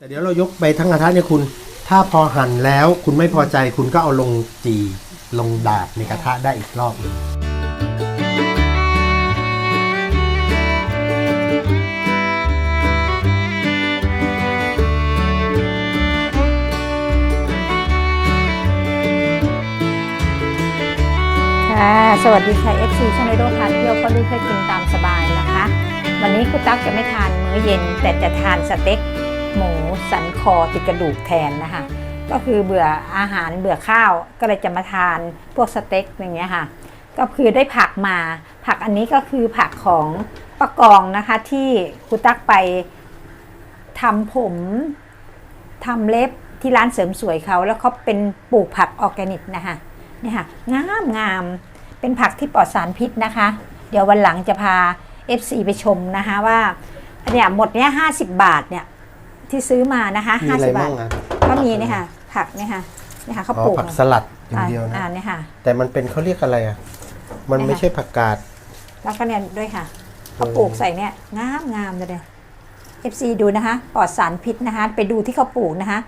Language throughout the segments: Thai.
แต่เดี๋ยวเรายกไปทั้งกระทะเนี่ยคุณ ถ้าพอหั่นแล้วคุณไม่พอใจคุณก็เอาลงจีลงดาบในกระทะได้อีกรอบหนึ่งค่ะสวัสดีค่ะ FC ช่องไอโดทานเที่ยวก็รู้เพื่อกินตามสบายนะคะ วันนี้คุณตั๊กจะไม่ทานมื้อเย็นแต่จะทานสเต็ก สันคอติดกระดูกแทนนะคะก็คือเบื่ออาหารเบื่อข้าวก็เลยจะมาทานพวกสเต็กอย่างเงี้ยค่ะ ก็คือได้ผักมา ผักอันนี้ก็คือผักของป้ากองนะคะที่คุณตั๊กไปทำผมทำเล็บที่ร้านเสริมสวยเขาแล้วเขาเป็นปลูกผักออร์แกนิกนะคะเนี่ยค่ะงามงามเป็นผักที่ปลอดสารพิษนะคะ เดี๋ยววันหลังจะพา FC ไปชมนะคะว่าเนี่ยหมดเนี้ยห้าสิบบาทเนี่ย ที่ซื้อมานะคะมีห้าอะไรสิบบาบ้าทงอะก็มีเนี่ยค่ะ ผักเนี่ยค่ะเนี่ยค่ะเขาอ๋อปลูกผักสลัดอย่างเดียวนะ อ่าเนี่ยค่ะ แต่มันเป็นเขาเรียกอะไรอะ มันเนี่ยค่ะไม่ใช่ผักกาด แล้วก็เนี่ยด้วยค่ะเขาปลูกใส่เนี่ยงามงามเลยเนี่ย FC ดูนะคะปลอดสารพิษนะคะ ไปดูที่เขาปลูกนะคะ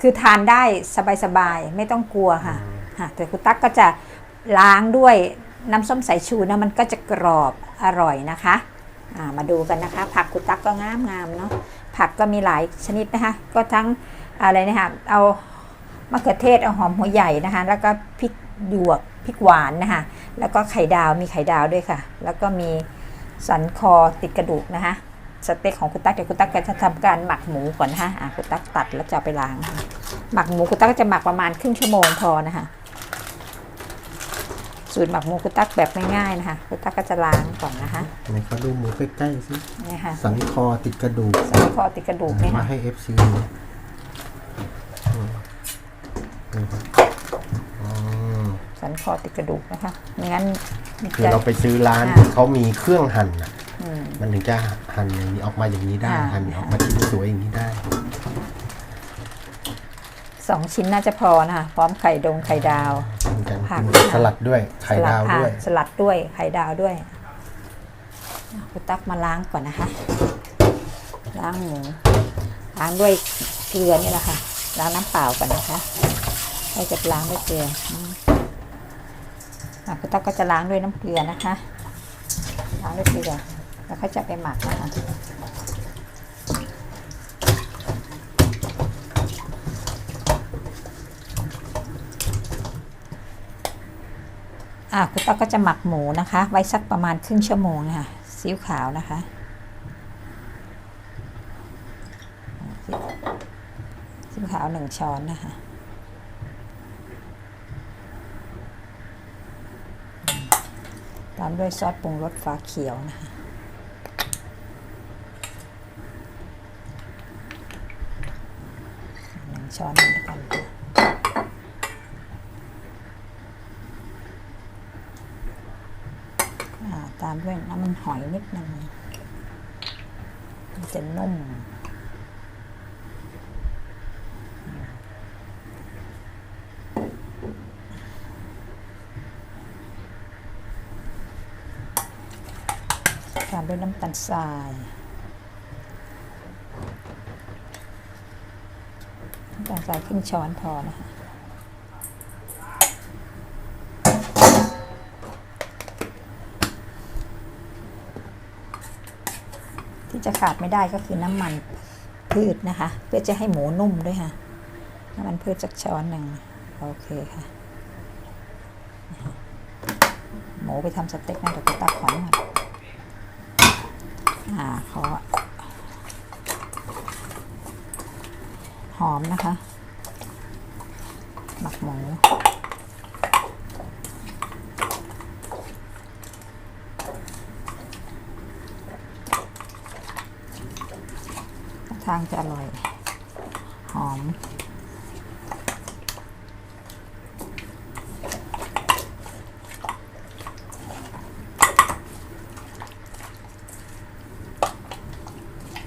คือทานได้สบายๆไม่ต้องกลัวค่ะค่ะแต่คุณตั๊กก็จะล้างด้วยน้ำส้มสายชูนะมันก็จะกรอบอร่อยนะคะอ่ามาดูกันนะคะ ผักคุณตั๊กก็งามงามๆเนาะ ผักก็มีหลายชนิดนะคะ ก็ทั้งอะไรนะคะเอามะเขือเทศเอาหอมหัวใหญ่นะคะ แล้วก็พริกหยวกพริกหวานนะคะ แล้วก็ไข่ดาวมีไข่ดาวด้วยค่ะ แล้วก็มีสันคอติดกระดูกนะคะสเต็กของคุณตั๊กเดี๋ยวคุณตั๊กจะทำการหมักหมูก่อนนะคะะคุณตั๊กตัดแล้วจะไปล้าง หมักหมูคุณตั๊กจะหมักประมาณครึ่งชั่วโมงพอนะคะ สูตรหมักหมูคุณตั๊กแบบง่ายๆนะคะคุณตั๊กก็จะล้างก่อนนะคะไหนเขาดูหมูใกล้ๆสิเนี่ยค่ะสันคอติดกระดูกสันคอติดกระดูกเนี่ยมาค่ะให้ FC ดูอืมนี่ครับอืมสันคอติดกระดูกนะคะไม่งั้นมันคือจะ เราไปซื้อร้านอ่า ที่เขามีเครื่องหั่นน่ะอืม มันถึงจะหั่นอย่างนี้ออกมาอย่างนี้ได้ อ่า หั่นออกมาชิ้นสวยอย่างนี้ได้ สองชิ้นน่าจะพอนะคะพร้อมไข่ดงไข่ดาวเหมือนกันผัก สลัดด้วยไข่ดาวด้วย สลัดด้วยไข่ดาวด้วยคุณตักมาล้างก่อนนะคะ ล้างหมูล้างด้วยเกลือนี่แหละค่ะล้างน้ำเปล่าก่อนนะคะเราจะล้างด้วยเกลืออืมอะคุณตักก็จะล้างด้วยน้ำเกลือนะคะ ล้างด้วยเกลือแล้วก็จะไปหมักนะคะ อะคุณตักก็จะหมักหมูนะคะ ไว้สักประมาณครึ่งชั่วโมงนะคะซีอิ๊วขาวนะคะซีอิ๊วขาวหนึ่งช้อนนะคะตามด้วยซอสปรุงรสฟ้าเขียวนะคะหนึ่งช้อนนี้แล้วกันค่ะอ่าตามด้วยน้ำมันห อยนิดนึงมันจะนุ่ม ตามด้วยน้ำตาลทรายน้ำตาลทรายครึ่งช้อนพอนะคะ ที่จะขาดไม่ได้ก็คือน้ำมันพืชนะคะ เพื่อจะให้หมูนุ่มด้วยค่ะ น้ำมันพืชสักช้อนหนึ่งโอเคค่ะ หมูไปทำสเต็กนะเดี๋ยวไปตักหอยหน่อยอ่าขอหอมนะคะ หมักหมู ทางจะอร่อย หอม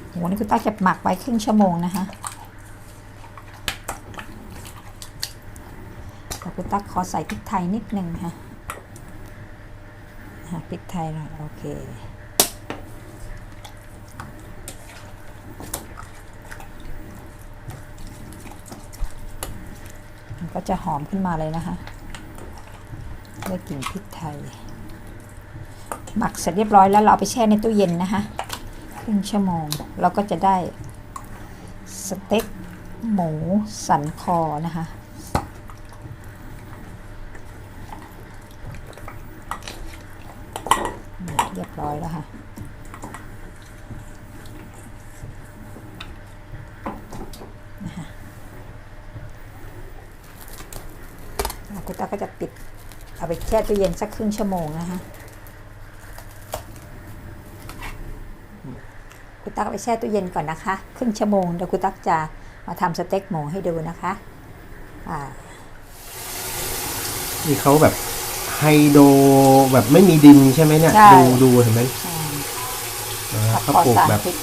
โห นี่คุณตั๊กจะหมักไว้ครึ่งชั่วโมงนะคะแล้วคุณตั๊กขอใส่พริกไทยนิดนึงค่ะพริกไทยหน่อยโอเค จะหอมขึ้นมาเลยนะคะได้กลิ่นพริกไทย หมักเสร็จเรียบร้อยแล้วเราเอาไปแช่ในตู้เย็นนะคะครึ่งชั่วโมง เราก็จะได้สเต็กหมูสันคอนะคะเรียบร้อยแล้วค่ะ อะคุณ ตาก็จะปิด เอาไปแช่ตู้เย็นสักครึ่งชั่วโมงนะคะคุณตักเอาไปแช่ตู้เย็นก่อนนะคะ ครึ่งชั่วโมงเดี๋ยวคุณตักจะมาทำสเต็กหมูให้ดูนะคะอ่านี่เขาแบบไฮโดรแบบไม่มีดินใช่ไหมเนี่ยใช่ดูดูเห็นไหมอ่านะผักเขาปลอดปลูกสารแบบพิษ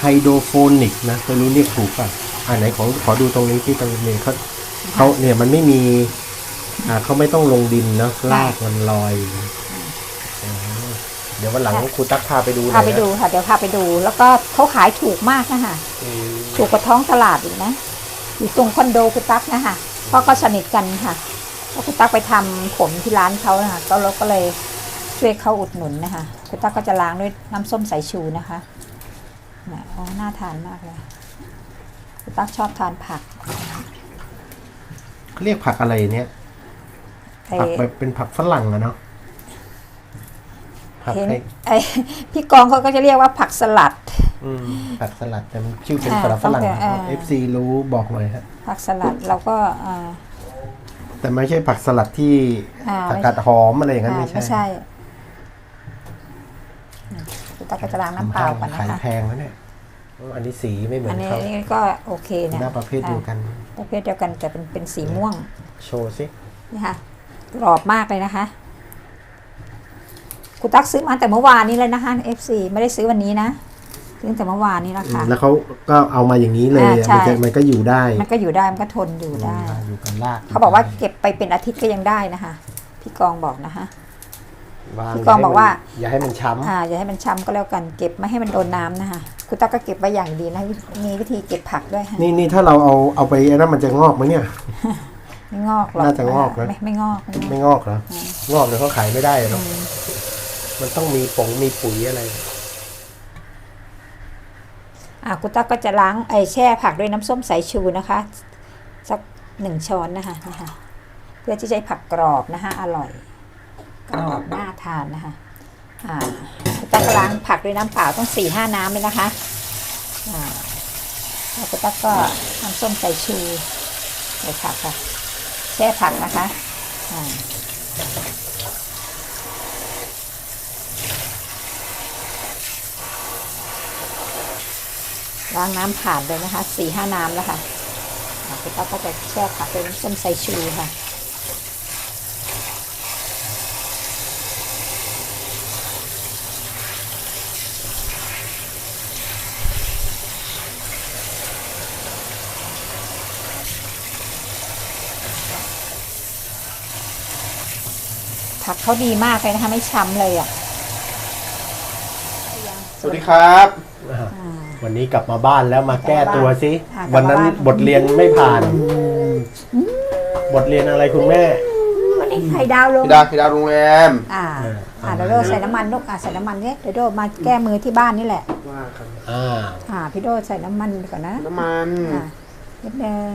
ไฮโดรโฟนิกนะไม่รู้เรียกถูกป่ะอ่าไหนขอขอดูตรงนี้ที่ตรงนี้เขา เขาเนี่ยมันไม่มี อ่าเขาไม่ต้องลงดินเนาะรากมันลอยอยู่อ๋อเดี๋ยววันหลังครูตักพาไปดูหน่พาอยไปนะดูค่ะเดี๋ยวพาไปดู แล้วก็เขาขายถูกมากนะคะอืมถูกกว่าท้องตลาดอีกนะอยู่ตรงคอนโดคุณตั๊กนะคะเพราะก็สนิทกันค่ะเพราะคุณตั๊กไปทำผมที่ร้านเขานะคะก็เราก็เลยช่วยเขาอุดหนุนนะคะคุณตั๊กก็จะล้างด้วยน้ำส้มสายชูนะคะนะอ๋อน่าทานมากเลยคุณตั๊กชอบทานผัก เขาเรียกผักอะไรเนี่ย ไอ้ผักแบบเป็นผักฝรั่งอะเนาะผักเห็นไอ้ไอ้พี่กองเขาก็จะเรียกว่าผักสลัด อืมผักสลัดแต่มันชื่อเป็นอ่าฝรั่งฝรั่งต้องแต่อ่า เอฟซีรู้บอกหน่อยฮะ ผักสลัดเราก็อ่า แต่ไม่ใช่ผักสลัดที่อ่า ผักกาดหอมอะไรอย่างนั้นอ่าไม่ใช่ไม่ใช่อืมคุณตั๊กก็จะล้างน้ำเปล่าก่อนนะขายคะ แพงแล้วเนี่ยอ๋ออันนี้สีไม่เหมืออันนนี้เขานี่ก็โอเคนะหน้าประเภทเดียวกันอ่า ประเภทเดียวกันแต่เป็นเป็นสีม่วง โชว์สินี่ค่ะกรอบมากเลยนะคะคุณตักซื้อมาแต่เมื่อวานนี้เลยนะคะ FC ไม่ได้ซื้อวันนี้นะซื้อแต่เมื่อวานนี้นะอืคะมแล้วเขาก็เอามาอย่างนี้เลยอ่าอะใช่ มันจะมันก็อยู่ได้มันก็อยู่ได้มันก็ทนอยู่ได้ อยู่กันรากเขาบอกว่าเก็บไปเป็นอาทิตย์ก็ยังได้นะคะ พี่กองบอกนะคะวาง พี่กองบอกว่า อย่าให้มันช้ำอ่าอย่าให้มันช้ำก็แล้วกันเก็บไม่ให้มันโดนน้ำนะคะคุณตักก็เก็บไว้อย่างดีนะมีวิธีเก็บผักด้วยค่ะนี่นี่ถ้าเราเอาเอาไปไอ้นั่นมันจะงอกไหมเนี่ย ไม่งอกหรอกน่าจะงอกนะไม่ไม่งอกไม่งอก ไม่งอกเหรองอกเดี๋ยวเขาขายไม่ได้หรอกมันต้องมีผงมีปุ๋ยอะไรอ่าคุณตักก็จะล้างไอแช่ผักด้วยน้ำส้มสายชูนะคะ สักหนึ่งช้อนนะคะนะคะ เพื่อที่จะให้ผักกรอบนะคะอร่อย กรอบน่าทานนะคะอ่าคุณตักล้างผักด้วยน้ำเปล่าต้องสี่ห้าน้ำเลยนะคะอ่าแล้วคุณตักก็น้ำส้มสายชูใส่ผักค่ะแช่ผักนะคะอ่าล้างน้ำผ่านเลยนะคะสี่ห้าน้ำแล้วค่ะคุณตั๊กก็จะแช่ผักเป็นส้มไซชูค่ะ เขาดีมากเลยนะคะ ไม่ช้ำเลยอะสวัสดีครับอ่า วันนี้กลับมาบ้านแล้วมาแก้ตัวสิอ่ากลับมาวันนั้นบ้าน บทเรียนไม่ผ่าน บทเรียนอะไรคุณแม่ วันนี้ไข่ดาวลง พี่ดาวพี่ดาวโรงแรมอ่าเอออ่าเดี๋ยวโดใส่น้ำมันลูกอ่าใส่น้ำมันเนี่ยเดี๋ยวโดมาแก้มือที่บ้านนี่แหละว่าครับอ่า อ่า พี่โดใส่น้ำมันก่อนนะน้ำมัน อ่านิดนึง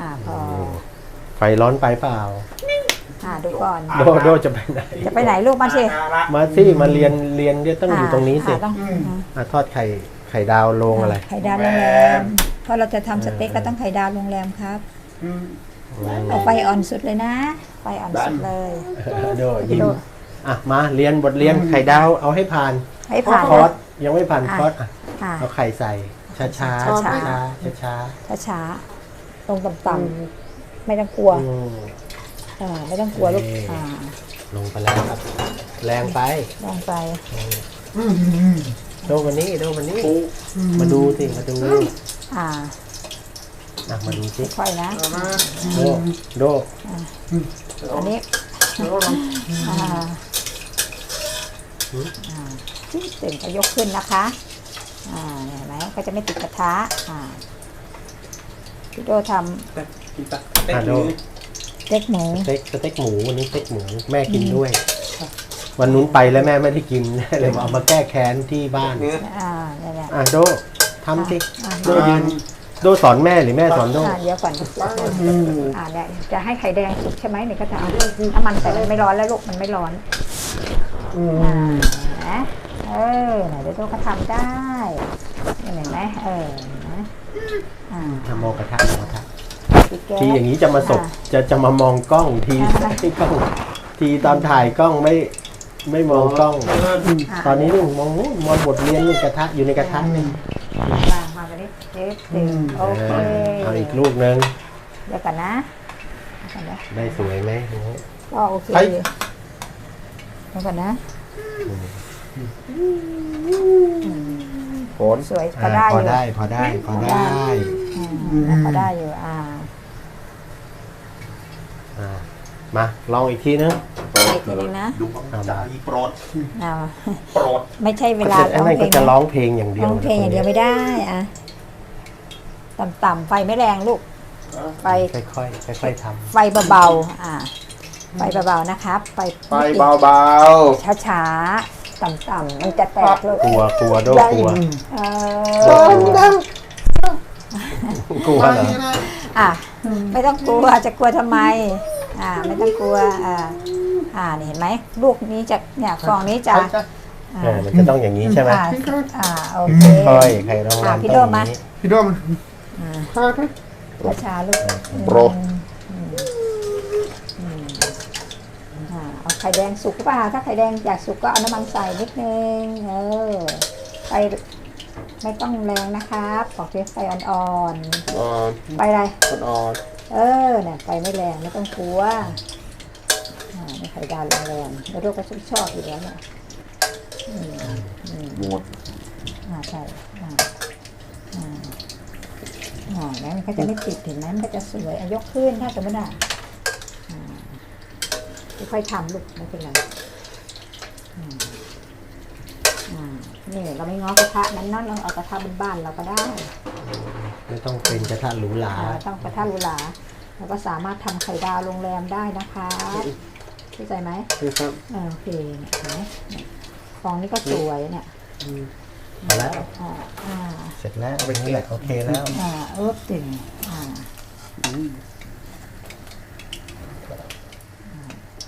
อ่าพอไฟร้อนไปเปล่า อ่าดูก่อน โดโดจะไปไหน จะไปไหนลูกมาสิมาสิมาเรียนเรียนเนี่ยต้องอยู่ตรงนี้สิาต้องอะทอดไข่ไข่ดาวลงอะไรไข่ดาวโรงแรมเพราะเราจะทำสเต็กเราต้องไข่ดาวโรงแรมครับอืมเอาไฟอ่อนสุดเลยนะ ไฟอ่อนสุดเลย โดยิ้มโดอะมาเรียนบทเรียนไข่ดาวเอาให้ผ่านให้ผ่านคอร์สนะยังไม่ผ่านอะคอร์สอะอ่าเอาไข่ใส่ช้าช้าช้าช้าๆช้าช้า ช้าๆตรงต่ำๆไม่ต้องกลัวๆอืมอ่า ไม่ต้องกลัวลูกนี่อ่าลงไปแล้วครับ แรงไปลงไปโดมันนี้โดมันนี้มาดูสิมาดูอ่าอะมาดูสิค่อยๆนะเอามาโดโดอันนี้เอาลองอ่าอ่าที่ตึงก็ยกขึ้นนะคะ อ่าเนี่ยเห็นไหมก็จะไม่ติดกระทะอ่า พี่โดทกินตักเต็กอะหโดมูำเต็กหมูสเต็กสเต็กหมูวันนี้สเต็กหมูแม่กินด้วย วันนู้นไปแล้วแม่ไม่ได้กิน เลยเอามาแก้แค้นที่บ้านเนื้ออ่าเนี่ยเนี่ยอะโดทำสิอ่าโดยืนโดสอนแม่หรือแม่สอนโดอ่าเดี๋ยวก่อนอ่าเนี่ยจะให้ไข่แดงสุกใช่ไหมเนี่ยก็จะเอาน้ำมันใส่เลยไม่ร้อนแล้วลูกมันไม่ร้อนอ่านะเออไหนเดี๋ยวโดก็ทำได้เห็นไหมเออ เห็นไหมอ่าทำโมกระทะโมกระทะปิดแก๊สทีอย่างนี้จะมาสบจะจะมามองกล้องทีอ่าไม่กล้องทีตอนถ่ายกล้องไม่ไม่มองกล้อง ตอนนี้นี่มองนู่นมองบทเรียนนี่กระทะอยู่ในกระทะนี่วางมาไปดิเด็ดเด็ดโอเอเคอเอาอีกลูกนึงเดี๋ยวก่อนนะเดี๋ยวก่อนนะได้สวยไหมก็โอเคเฮ้ยเดี๋ยวก่อนนะ โขนสวยพออ่าได้พออยู่ได้พอได้พอได้อ่าพอได้อยู่อ่าอ่ามาลองอีกทีนึงอีกทีนึงนะดูจ่าอีโปรดเอาโปรดไม่ใช่เวลาอัร้นองนั้นเพลก็งจะนะร้องเพลงอย่างเดียวร้องเพลงอย่างเดียวไม่ได้อะต่ำๆไฟไม่แรงลูกไฟค่อยๆค่อยๆทไฟเบาๆอ่าไฟเบาๆนะครับไฟไปเบาช้าๆ ต่ำๆมันจะแตกลูกำกลัวกลัวโดกลัวเอโดอกลัวกลัวๆไปเหรอนะอะไม่ต้องกลัวจะกลัวทำไม อ่า ไม่ต้องกลัวอ่าอ่านี่เห็นไหมลูกนี้จะเนี่ยฟองนี้จะเออมันจะต้องอย่างนี้ใช่ไหมอ่าอ่าโอเคค่อยใครต้องอะรำพี่ต้องโดอมย่างมานี้พี่ด้วมช้าๆลูกโปรด อืมอืมอ่าเอา ไข่แดงสุกหรือเปล่าถ้าไข่แดงอยากสุกก็เอาน้ำมันใส่นิดนึงเออไฟไม่ต้องแรงนะครับขอเพียงไฟอ่อนอ่อนๆไฟอะไร อ่อนเออเนี่ยไฟไม่แรงไม่ต้องกลัวอ่าไม่ไฟดานแรงๆแล้วลูกก็ชอบอยู่แล้วเนี่ยอืมอืม หมดอ่าใช่อ่าอ่าอ่าแล้วมันก็จะไม่ติดเห็นไหมมันก็จะสวยอะยกขึ้นถ้าสมมติอะอ่า ค่อยๆทำลูกไม่เป็นไรอืมอ่านี่เราไม่ง้อกระทะนั้นนั่นเราเอากระทะบ้านๆเราก็ได้ ไม่ต้องเป็นกระทะหรูหราอ่าต้องกระทะหรูหราเราก็สามารถทำไข่ดาวโรงแรมได้นะคะเข้าใจไหมนี่ครับอ่าโอเคเนี่ยเห็นไหมเนี่ยฟองนี้ก็สวยเนี่ยพอแล้วอ่าอ่าเสร็จแล้วนี่แหละโอเคแล้วอ่าเอิบตึงอ่า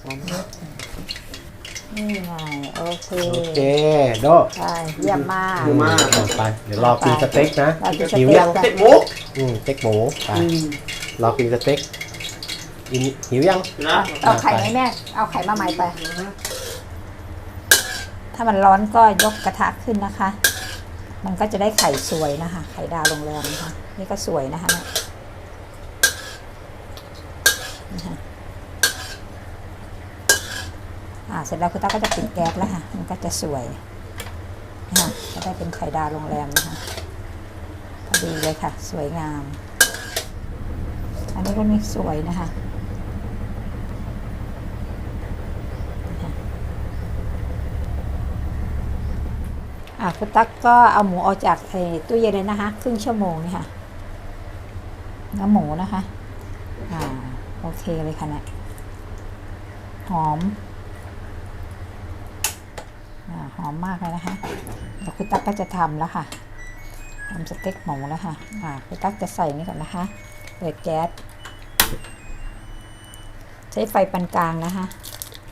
นี่ไงโอเคโอเคโดใช่เยี่ยมมากเยอะมากเอาไป เดี๋ยวรอกินสเต็กนะรอกินสเต็กหิวยังเต็กหมูอืมสเต็กหมูไปรอกินสเต็กอินหิวยัง นะเอาไข่ไหมแม่เอาไข่มาใหม่ไป ถ้ามันร้อนก็ยกกระทะขึ้นนะคะ มันก็จะได้ไข่สวยนะคะ ไข่ดาวโรงแรมนะคะ นี่ก็สวยนะคะเนี่ยนะคะ อ่าเสร็จแล้วคุณตาก็จะปิดแก๊สแล้วค่ะ มันก็จะสวยนะคะก็ได้เป็นไข่ดาวโรงแรมนะคะพอดีเลยค่ะ สวยงาม อันนี้ก็มีสวยนะคะอะคุณตั๊กก็เอาหมูออกจากไอ้ตู้เย็นเลยนะคะ ครึ่งชั่วโมงนี่ค่ะเนื้อหมูนะคะ อ่า โอเคเลยค่ะเนี่ยหอม อ่าหอมมากเลยนะคะเดี๋ยวคุณตั๊กก็จะทำแล้วค่ะทำสเต็กหมูแล้วค่ะอ่าคุณตั๊กจะใส่นี่ก่อนนะคะ เปิดแก๊ส ใช้ไฟปานกลางนะคะ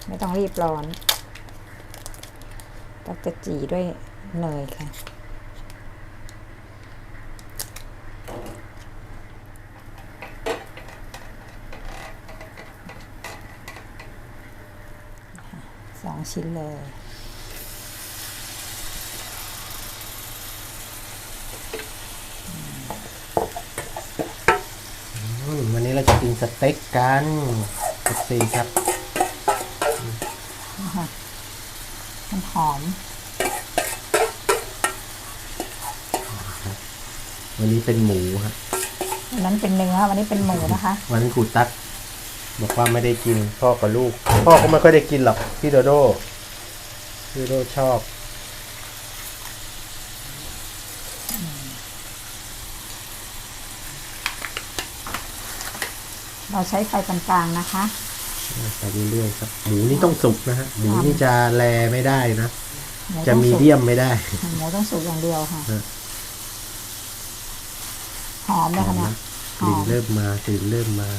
ไม่ต้องรีบร้อน ตั๊กจะจีด้วยเนยค่ะสองชิ้นเลย อืมวันนี้เราจะ กินสเต็กกันสิบสี่ครับมันหอม วันนี้เป็นหมูครับวันนั้นเป็นเนื้อวันนี้เป็นหมูนะคะ วันนั้นครูตั๊กบอกว่าไม่ได้กินพ่อกับลูก พ่อก็ไม่ค่อยได้กินหรอกพี่โดโดพี่โดโดชอบ เราใช้ไฟปานกลางนะคะไปเรื่อยๆครับ หมูนี่ต้องสุกนะฮะ หมูนี่จะแลไม่ได้นะหมูจะต้องมีสุกเดียมไม่ได้หมูต้องสุกอย่างเดียวค่ะฮะหอมเลยค่ะเนี่ยกลิ่นเริ่มมากลิ่นเริ่มมา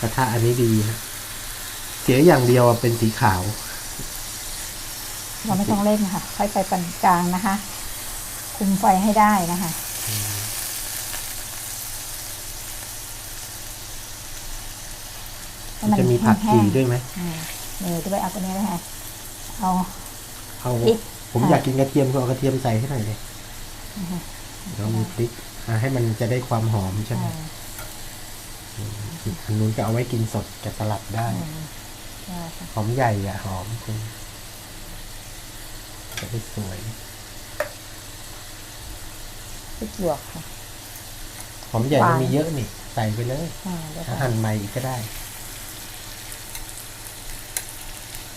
กระทะอันนี้ดีฮะ เสียอย่างเดียวอะเป็นสีขาว เราไม่ต้องเร่งค่ะใช้ไฟปานกลางนะคะ คุมไฟให้ได้นะคะให้จะมีผักแห้ชีงด้วยไหมๆอืมนี่ด้วยเอาตัวนี้นะคะเอาเอาพริกผมค่ะอยากกินกระเทียมก็เอากระเทียมใส่ให้หน่อยเลยแล้วมีพริกอะให้มันจะได้ความหอมใช่ไหมอ่าอันนู้นก็เอาไว้กินสดกับสลัดได้อืมได้ค่ะ หอมใหญ่อะหอมคุณจะได้สวยพริกหยวกค่ะ หอมใหญ่หวานมันมีเยอะนี่ ใส่ไปเลยอ่าเดี๋ยวถ้าค่ะหั่นใหม่อีกก็ได้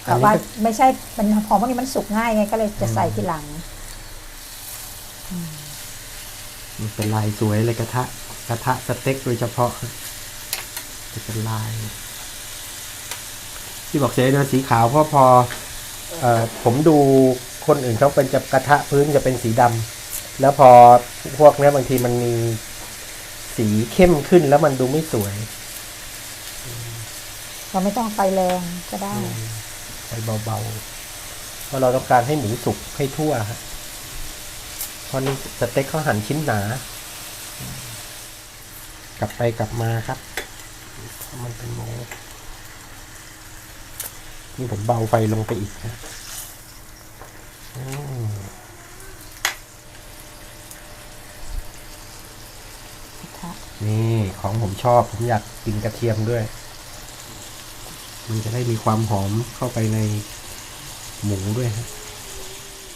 อันแต่นี้ว่าก็ไม่ใช่มันของพวกนี้มันสุกง่ายไงก็เลยจะใส่ทีหลังมันเป็นลายสวยเลยกระทะ กระทะสเต็กโดยเฉพาะจะเป็นลาย ที่บอกเสียนะสีขาวเพราะพอเออผมดูคนอื่นเขาเป็นจะกระทะพื้นจะเป็นสีดำแล้วพอพวกเนี้ยบางทีมันมีสีเข้มขึ้นแล้วมันดูไม่สวย เราไม่ต้องไฟแรงก็ได้ไปเบาๆเพราะเราต้องการให้หมูสุกให้ทั่วฮะเพราะนี่สเต็กเขาหั่นชิ้นหนา กลับไปกลับมาครับ มันเป็นหมู นี่ผมเบาไฟลงไปอีกนะอืมกระทะนี่ของผมชอบ ผมอยากกินกระเทียมด้วย มันจะได้มีความหอมเข้าไปในหมูด้วยฮะ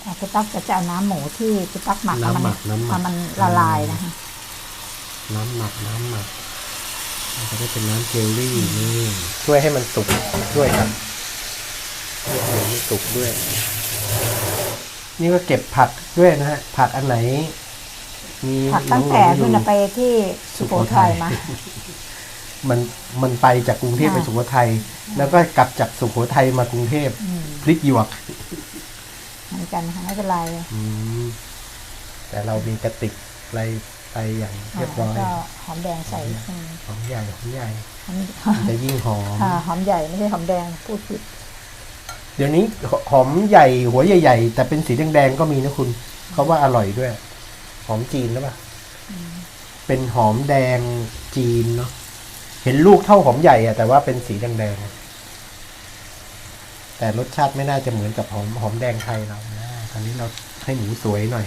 อะคุณตั๊กจะจะเอาน้ำหมูที่คุณตั๊กหมักน้ำหมักเอาน้ำหมักเอามันละลายนะคะน้ำหมักน้ำหมักมันจะได้เป็นน้ำเจลลี่นี่ช่วยให้มันสุกด้วยครับ ช่วยให้มันสุกด้วย นี่ก็เก็บผักด้วยนะฮะ ผักอันไหน มีผักตั้งแต่น้อนู่นๆน่ะไปที่สุโขทัยมา มันมันไปจากกรุงเทพค่ะไปสุโขทัย แล้วก็กลับจากสุโขทัยมากรุงเทพอืมพริกหยวกเหมือนกันนะคะไม่เป็นไรอืมแต่เรามีกระติกอะไรไปอย่างเรียบร้อยแล้วก็หอมแดงใส่อืมหอมใหญ่หอมใหญ่หอมมันจะยิ่งหอมค่ะหอมใหญ่ไม่ใช่หอมแดงพูดผิด เดี๋ยวนี้หอมใหญ่หัวใหญ่ ๆ แต่เป็นสีแดงๆก็มีนะคุณเขาว่าอร่อยด้วย หอมจีนหรือเปล่าเป็นหอมแดงจีนเนาะเห็นลูกเท่าหอมใหญ่อะแต่ว่าเป็นสีแดงๆแต่รสชาติไม่น่าจะเหมือนกับหอมหอมแดงไทยเรานะตอนนี้เราให้หมูสวยหน่อย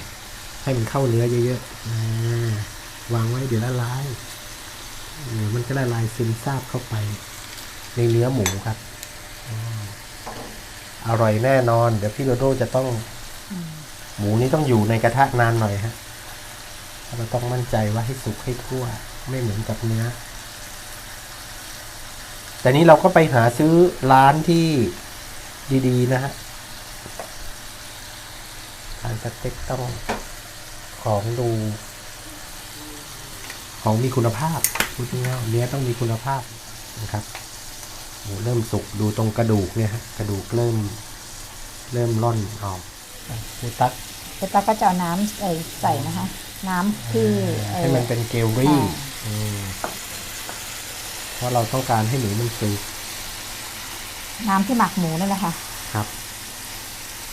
ให้มันเข้าเนื้อเยอะๆอ่าวางไว้เดี๋ยวละลายเดี๋ยวมันก็ละลายซึมซาบเข้าไป ในเนื้อหมูครับ อร่อยแน่นอน เดี๋ยวพี่โดโดจะต้อง หมูนี้ต้องอยู่ในกระทะนานหน่อยฮะเราต้องมั่นใจว่าให้สุกให้ทั่ว ไม่เหมือนกับเนื้อ แต่นี้เราก็ไปหาซื้อร้านที่ดีๆ นะฮะทานสเต็กต้องของดู ของมีคุณภาพพูดง่ายเนื้อต้องมีคุณภาพนะครับ เริ่มสุกดูตรงกระดูกเนี่ยฮะกระดูกเริ่ม เริ่มร่อนออกอะหมูตักคุณตั๊กก็จะเอาน้ำใส่ใส่นะคะ น้ำที่เอ่อให้มันเป็นเกลลี่อ่าอืมเพราะเราต้องการให้หมูมันสุกน้ำที่หมักหมูนั่นแหละค่ะ ครับ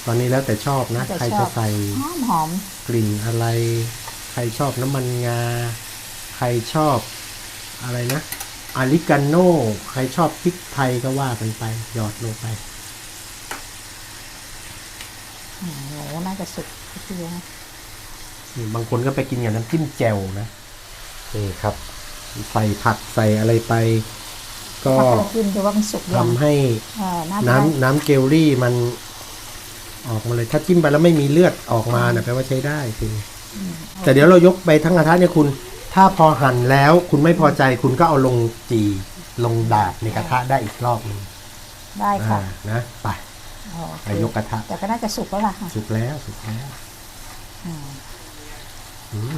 ตอนนี้แล้วแต่ชอบนะแล้วแต่ใครชจะอบใส่หอมหอมกลิ่นอะไร ใครชอบน้ำมันงา ใครชอบอะไรนะ อาริกาโน่ ใครชอบพริกไทยก็ว่ากันไป หยอดลงไปอืมหมูน่าจะสุกทีเดียวนะนี่บางคนก็ไปกินกับน้ำจิ้มแจ่วนะนี่ครับ ใส่ผักใส่อะไรไป ก็ถ้าเรากินดูว่ามันสุกยังทำให้เออน่าน้ำได้น้ำเกลลี่มัน ออกมาเลยถ้าจิ้มไปแล้วไม่มีเลือดออกมาเนี่ยแปลว่าใช้ได้คุณอืมแต่เดี๋ยวเรายกไปทั้งกระทะเนี่ยคุณ ถ้าพอหั่นแล้วคุณไม่พอใจคุณก็เอาลงจีลงดาบในกระทะได้อีกรอบหนึงได้ค่ะ อ่านะไปโอเคไปยกกระทะแต่ก็น่าจะสุกแล้วล่ะค่ะสุกแล้วสุกแล้วอืม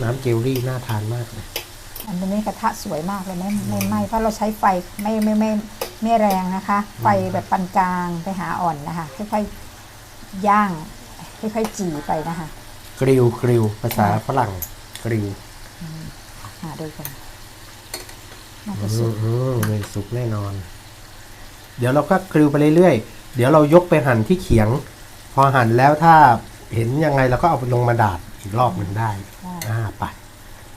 น้ำเจลลี่น่าทานมากเลยอันนี้กระทะสวยมากเลยไม่ไม่ไหม้เพราะเราใช้ไฟไม่ไม่ไม่ไม่แรงนะคะ ไฟแบบปานกลางไปหาอ่อนนะคะค่อยๆย่างค่อยๆจีไปนะคะ กริลกริลภาษาฝรั่งกริล หาดูกันน่าอืจะสุมกอืมเลยสุกแน่นอน เดี๋ยวเราก็กริลไปเรื่อยๆ เดี๋ยวเรายกไปหั่นที่เขียง พอหั่นแล้วถ้าเห็นยังไงเราก็เอาไปลงมาดาดอีกรอบหนึ่งได้ อ่าไป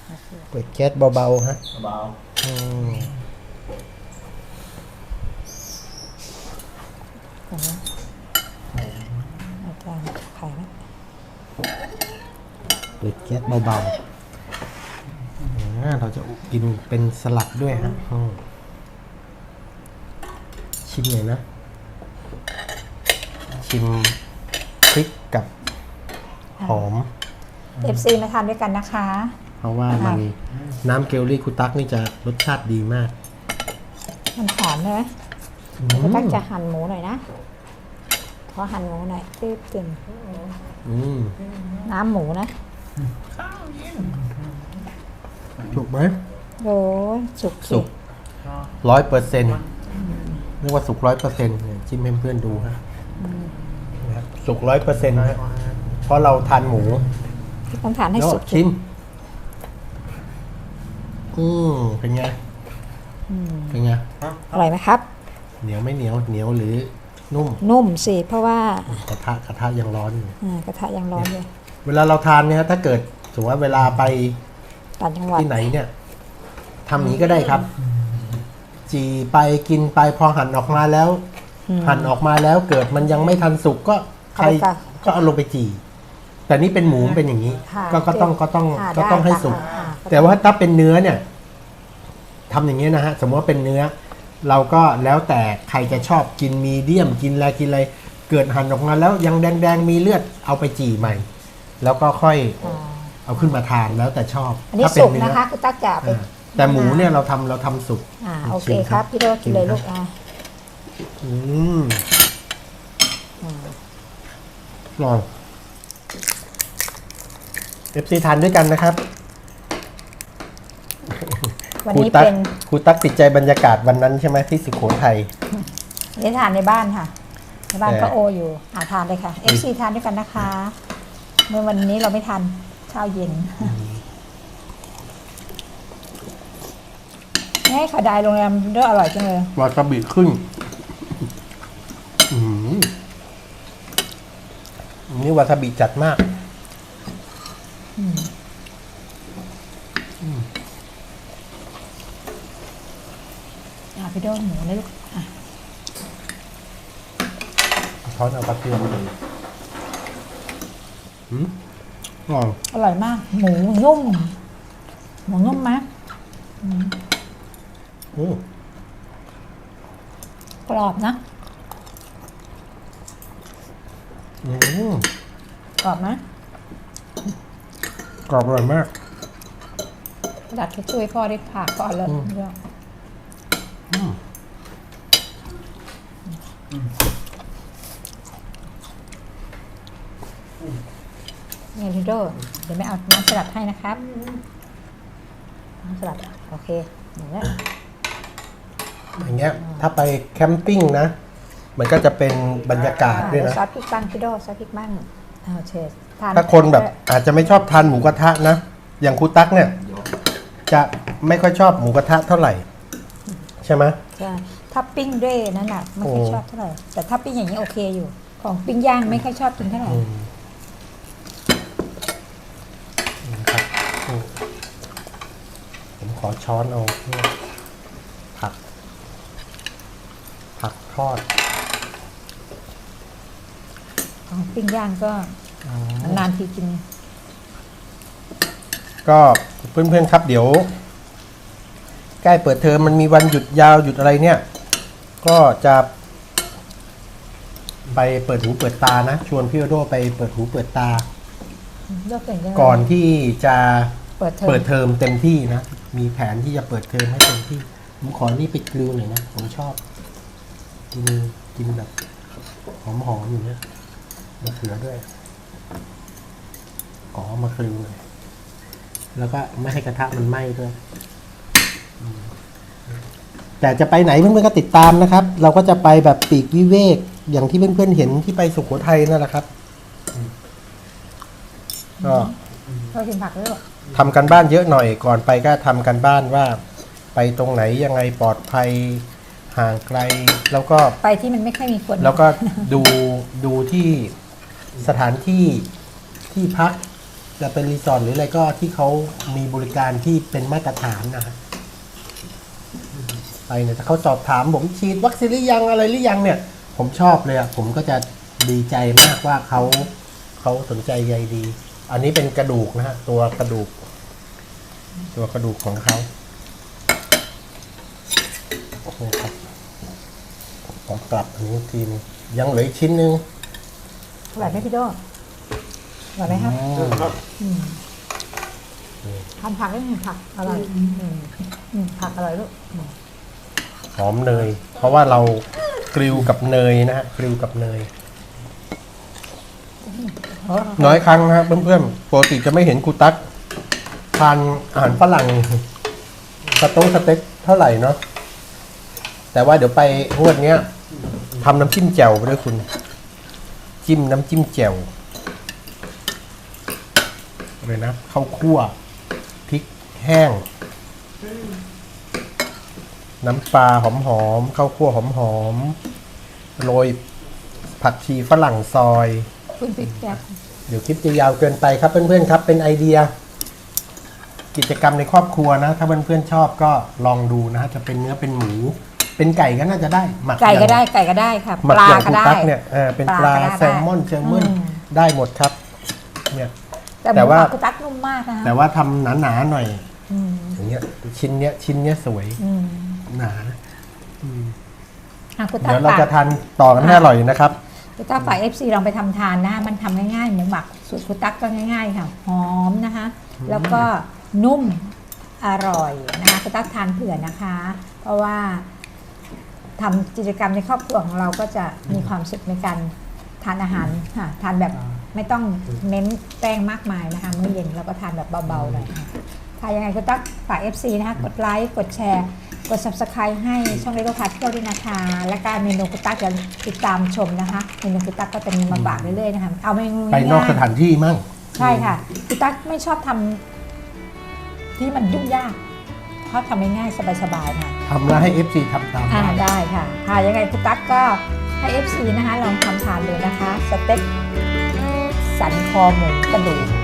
โอเคเปิดแก๊สเบาๆฮะเบาอืมอย่างนี้อาจารย์ไข่นะเปิดแก๊สเบาๆอ่า เราจะกินเป็นสลัดด้วยฮะอืมชิมหน่อยนะ ชิมพริกกับหอมเอฟซีมาทานด้วยกันนะคะ เพราะว่ามันน้ำเกลลี่คุตักนี่จะรสชาติดีมาก มันหอมใช่ไหมก็ตั้งจะหั่นหมูหน่อยนะขอหั่นหมูหน่อยตืบตึงอืมน้ำหมูนะ ถูกไหมโอ้ยสุกสุกร้อยเปอร์เซ็นต์เรียกว่าสุกร้อยเปอร์เซ็นต์ชิมให้เพื่อนดูฮะนะครับสุกร้อยเปอร์เซ็นต์เพราะเราทานหมู ต้องทานให้แล้วสุกชิม อืมเป็นไง เป็นไง อร่อยไหมครับ เหนียวไม่เหนียว เหนียวหรือนุ่ม นุ่มสิเพราะว่ากระทะกระทะยังร้อนอยู่ อ่ากระทะยังร้อนอยู่เวลาเราทานเนี่ยถ้าเกิดสมมติว่าเวลาไป ต่างจังหวัดที่ไหนเนี่ยทำอย่างนี้ก็ได้ครับ จีไปกินไปพอหั่นออกมาแล้ว หั่นออกมาแล้วเกิดมันยังไม่ทันสุกก็ใครก็เอาลงไปจี แต่นี่เป็นหมูเป็นอย่างนี้ค่ะก็ก็ต้องก็ต้องอ่าก็ต้องได้ให้ค่ะสุกอ่าแต่ว่าถ้าเป็นเนื้อเนี่ยทำอย่างนี้นะฮะ สมมติว่าเป็นเนื้อ เราก็แล้วแต่ใครจะชอบกินมีเดียมกินอะไรกินอะไร เกิดหั่นออกมาแล้วยังแดงๆมีเลือดเอาไปจี่ใหม่ แล้วก็ค่อยอ่า เอาขึ้นมาทานแล้วแต่ชอบอันนี้ถ้าเป็สุกเนื้นะคะ คือตักจะเอาไปอ่าแต่หมูเนี่ยเราทำเราทำสุก อ่าโอเคชิมคครัรับบพี่โดกินเลยลูกอ่าอืมอร่อยเอฟซีทานด้วยกันนะครับวันครูนี้ตั๊กเป็นครูตั๊กติดใจบรรยากาศวันนั้นใช่ไหมที่สุโขทัยนี่ทานในบ้านค่ะ ในบ้านแต่ก็โออยู่อ่าทานเลยค่ะเอฟซีทานด้วยกันนะคะ เมื่อวันนี้เราไม่ทาน ข้าวเย็นนี่ขาวดายโรงแรมเด้ออร่อยจังเลยวาซาบิขึ้นอืมนี่วาซาบิจัดมากอ่าพี่โดหมูนะลูกอะช้อนเอากระเทียมอืม อร่อยอร่อยมาก หมูนุ่ม หมูนุ่มไหมอืมกรอบนะอืมกรอบไหมกรอบอร่อยมากกระดาษทิชชู่ให้พ่อได้ผ่าก่อนเลย อืม เดี๋ยวเนี่ยลิ โดเดี๋ยวไม่เอาน้ำสลัดให้นะครับน้ำสลัดโอเคอย่างนี้ยอย่างเงี้ยถ้าไปแคมปิ้งนะ มันก็จะเป็นบรรยากาศด้วยเดี๋ยวนะซอสพริกบ้างพี่โดซอสพริกบ้างเอาเชสทานถ้าคนแบบอาจจะไม่ชอบทานหมูกระทะนะ อย่างครูตั๊กเนี่ย จะไม่ค่อยชอบหมูกระทะเท่าไหร่ ใช่ไหมใช่ถ้าปิ้งด้วยนั่นน่ะไม่ค่อยโอ้ชอบเท่าไหร่แต่ถ้าปิ้งอย่างนี้โอเคอยู่ ของปิ้งย่างไม่ค่อยชอบกินเท่าไหร่ อืมนะครับอืมผมข อช้อนเอาเนี่ยผัก ผักทอดของปิ้งย่างก็นานๆทีกิน ก็เพื่อนๆครับเดี๋ยว ใกล้เปิดเทอมมันมีวันหยุดยาวหยุดอะไรเนี่ย ก็จะ ไปเปิดหูเปิดตานะ ชวนพี่โอโดไปเปิดหูเปิดตาเลือกเป็นยังไงก่อนที่จะเปิดเทอม เปิดเทอมเต็มที่นะ มีแผนที่จะเปิดเทอมให้เต็มที่ ผมขอนี่ไปกลิวหน่อยนะ ผมชอบ กินกินแบบหอมๆอย่างเงี้ยมะเขือด้วยอ๋อมะเขือเลยแล้วก็ไม่ให้กระทะมันไหม้ด้วยอืมแต่จะไปไหนเพื่อนๆก็ติดตามนะครับ เราก็จะไปแบบปีกวิเวก อย่างที่เพื่อนๆเห็นที่ไปสุโขทัยนั่นแหละครับอืมก็เรากินผักด้วยเหรอ ทำกันบ้านเยอะหน่อยก่อนไปก็ทำกันบ้านว่าไปตรงไหนยังไงปลอดภัยห่างไกล แล้วก็ไปที่มันไม่ค่อยมีคนแล้วก็ดูดูที่สถานที่ที่พักจะเป็นรีสอร์ทหรืออะไรก็ที่เขามีบริการที่เป็นมาตรฐานนะฮะไปเนี่ยถ้าเขาสอบถามผมฉีดวัคซีนหรือยังอะไรหรือยังเนี่ย ผมชอบเลยอะผมก็จะดีใจมากว่าเขาเขาสนใจใยดี อันนี้เป็นกระดูกนะฮะตัวกระดูก ตัวกระดูกของเขาโอ้โหครับผมกลับอันนี้ทีนึงยังเหลืออีกชิ้นหนึ่งอร่อยไหมพี่โดอร่อยไหมครับครับอืมทานผักได้ไหมผักอร่อยอืมอืมผักอร่อยลูกอืมหอมเนย เพราะว่าเรากริวกับเนยนะฮะกริวกับเนยโอ้ น้อยครั้งนะครับเพื่อนๆปกติจะไม่เห็นครูตั๊กทานอาหารฝรั่งสต๊งสเต็กเท่าไหร่เนาะแต่ว่าเดี๋ยวไปงวดเนี้ยทำน้ำจิ้มแจ่วไปด้วยคุณ จิ้มน้ำจิ้มแจ่วเลยนะข้าวคั่วพริกแห้ง น้ำปลาหอมๆข้าวคั่วหอมๆโรยผักชีฝรั่งซอย คุณปิ๊กแก๊บเดี๋ยวคลิปจะยาวเกินไปครับเพื่อนๆครับ เป็นไอเดีย กิจกรรมในครอบครัวนะ ถ้าเพื่อนๆชอบก็ลองดูนะฮะจะเป็นเนื้อเป็นหมู เป็นไก่ก็น่าจะได้หมักไก่อย่างก็ได้ไก่ก็ได้ค่ะหมักปลาอย่างก็คุณได้ ตั๊กเนี่ยเออเป็นปปลาลาก็ได้ แซลมอนแซลมอนอืมได้หมดครับเนี่ย แต่หแต่มูว่า หมักกุตักนุ่มมากนะคะแต่ว่าทำหนาๆหน่อย อืมอย่างเงี้ยชิ้นเนี้ยชิ้นเนี้ยสวยอืมหนา อะกุตักเดี๋ยวเราฝากจะทานต่อกันให้อร่อยนะครับ กุตักฝากเอฟซีลองไปทำทานนะมันทำง่ายๆ หมูหมักสูตรกุตักก็ง่าย ๆ ค่ะ หอมนะคะ แล้วก็นุ่มอร่อยนะคะกุตักทานเผื่อนะคะ เพราะว่าทำกิจกรรมในครอบครัวของเราก็จะมีความสุขในการทานอาหารค่ะทานแบบไม่ต้องเน้นแป้งมากมายนะคะมื้อเย็นเราก็ทานแบบเบาๆหน่อยค่ะ ค่ะยังไงก็ต้องฝาก FC นะคะกดไลค์กดแชร์กด subscribe ให้ช่องเล็กพาเที่ยวด้วยนะคะ และการเมนูกุตักจะติดตามชมนะคะเมนูกุตักก็จะมีมาฝากเรื่อยๆนะคะเอาเมนูไปนอกง่ายๆสถานที่มั่งใช่ค่ะกุตักไม่ชอบทำที่มันยุ่งยากชอบทำง่ายๆสบายๆค่ะทำแล้วให้ FC ทำตามอ่าได้ได้ค่ะค่ะยังไงคุณตั๊กก็ให้ FC นะคะลองทำทานเลยนะคะ สเต็กสันคอหมูกระดูกอ่าค่ะเ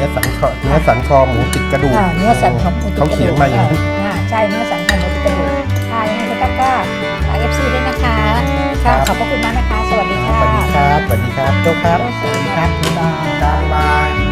นื้อสันคอเนื้อสันคอหมูติดกระดูกอ่าเนื้อสันคอหมูติดเขากระเขีดูยนกมาอย่างนี้อ่าใช่เนื้อสันคอหมูติดกระดูกค่ะยังไงคุณตั๊กก็ฝาก FC ด้วยนะคะค่ะขอบพระคุณมากนะคะ สวัสดีค่ะ สวัสดีครับสวัสดีครับโจ้ครับสวัสดีครับบ๊ายบาย บาย